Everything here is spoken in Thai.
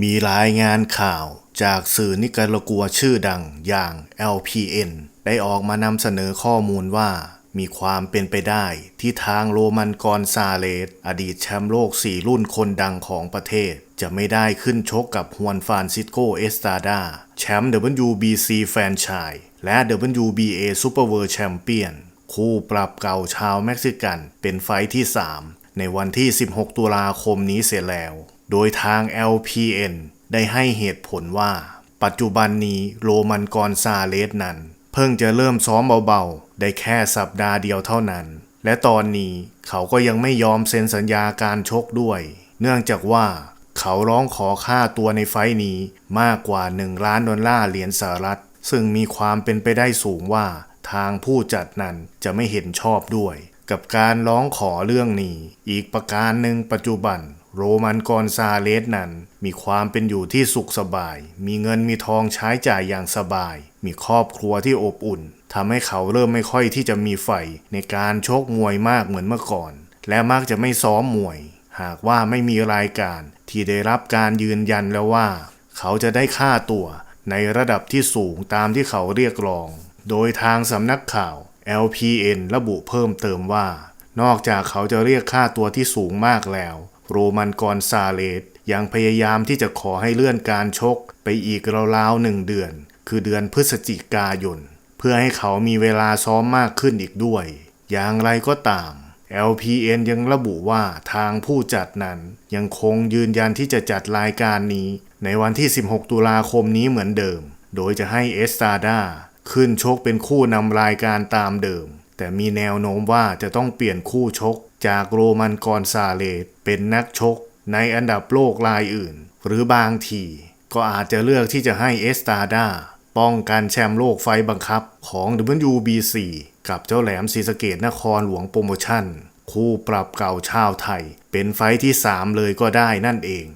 มีรายงานข่าวจากสื่อนิการากัวชื่อดังอย่าง LPN ได้ออกมานำเสนอข้อมูลว่า มีความเป็นไปได้ที่ทางโรมันกอนซาเลส อดีตแชมป์โลก 4 รุ่นคนดังของประเทศ จะไม่ได้ขึ้นชกกับฮวนฟานซิสโกเอสตาดาแชมป์ WBC แฟนชส์และ WBA Super World Champion คู่ปรับเก่าชาวเม็กซิกันเป็นไฟที่ 3 ในวันที่ 16 ตุลาคมนี้เสียแล้ว โดยทาง LPN ได้ให้เหตุผลว่า ปัจจุบันนี้โรมันกอนซาเลสนั้น เพิ่งจะเริ่มซ้อมเบาๆ ได้แค่สัปดาห์เดียวเท่านั้น และตอนนี้เขาก็ยังไม่ยอมเซ็นสัญญาการชกด้วย เนื่องจากว่าเขาร้องขอค่าตัวในไฟท์นี้มากกว่า 1 ล้านดอลลาร์เหรียญสหรัฐ ซึ่งมีความเป็นไปได้สูงว่าทางผู้จัดนั้นจะไม่เห็นชอบด้วย กับการร้องขอเรื่องนี้ อีกประการหนึ่งปัจจุบัน โรมันกอนซาเลสนั้น มีความเป็นอยู่ที่สุขสบาย มีเงินมีทองใช้จ่ายอย่างสบาย มีครอบครัวที่อบอุ่นทำให้เขาเริ่มไม่ค่อยที่จะมีไฟในการชกมวยมากเหมือนเมื่อก่อน และมักจะไม่ซ้อมมวย หากว่าไม่มีรายการที่ได้รับการยืนยันแล้วว่า เขาจะได้ค่าตัวในระดับที่สูงตามที่เขาเรียกร้อง โดยทางสำนักข่าว LPN ระบุเพิ่มเติมว่า นอกจากเขาจะเรียกค่าตัวที่สูงมากแล้ว โรมันกอนซาเลสยังพยายามที่จะขอให้เลื่อนการชกไปอีกราวๆหนึ่งเดือน คือเดือนพฤศจิกายน เพื่อให้เขามีเวลาซ้อมมากขึ้นอีกด้วย อย่างไรก็ตาม LPN ยังระบุว่าทางผู้จัดนั้นยังคงยืนยันที่จะจัดรายการนี้ ในวันที่ 16 ตุลาคมนี้เหมือนเดิม โดยจะให้เอสตาดาขึ้นชกเป็นคู่นำรายการตามเดิม แต่มีแนวโน้มว่าจะต้องเปลี่ยนคู่ชก จากโรมันกอนซาเลสเป็นนักชกในอันดับโลกรายอื่น หรือบางทีก็อาจจะเลือกที่จะให้เอสตาดาป้องกันแชมป์โลกไฟบังคับของ WBC กับเจ้าแหลมศรีสะเกดนครหลวงโปรโมชั่น คู่ปรับเก่าชาวไทย เป็นไฟท์ที่ 3 เลยก็ได้นั่นเอง